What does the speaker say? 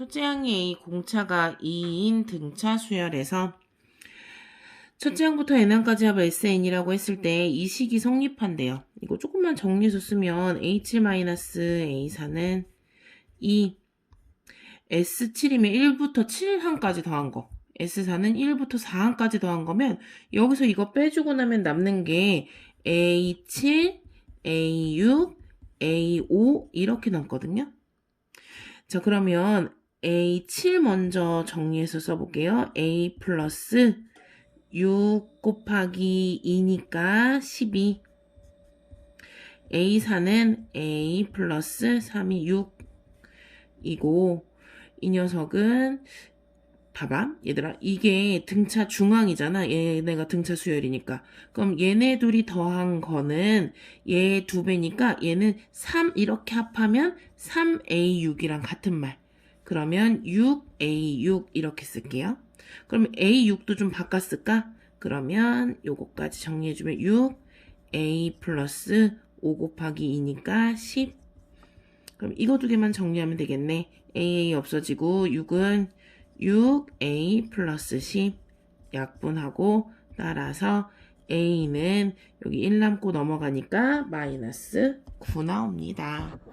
첫째 항의 A 공차가 2인 등차 수열에서 첫째 항부터 n항까지 합 SN이라고 했을 때 이 식이 성립한대요. 이거 조금만 정리해서 쓰면 H-A4는 2 S7이면 1부터 7항까지 더한 거 S4는 1부터 4항까지 더한 거면 여기서 이거 빼주고 나면 남는 게 A7, A6, A5 이렇게 남거든요. 자 그러면 A7 먼저 정리해서 써볼게요. A 플러스 6 곱하기 2니까 12 A4는 A 플러스 3이 6이고 이 녀석은 봐봐. 얘들아 이게 등차 중앙이잖아. 얘네가 등차 수열이니까. 그럼 얘네 둘이 더한 거는 얘 두 배니까 얘는 3 이렇게 합하면 3A6이랑 같은 말 그러면 6A6 이렇게 쓸게요 그럼 A6도 좀 바꿨을까? 그러면 요거까지 정리해주면 6A 플러스 5 곱하기 2니까 10 그럼 이거 두 개만 정리하면 되겠네 AA 없어지고 6은 6A 플러스 10 약분하고 따라서 A는 여기 1 남고 넘어가니까 마이너스 9 나옵니다.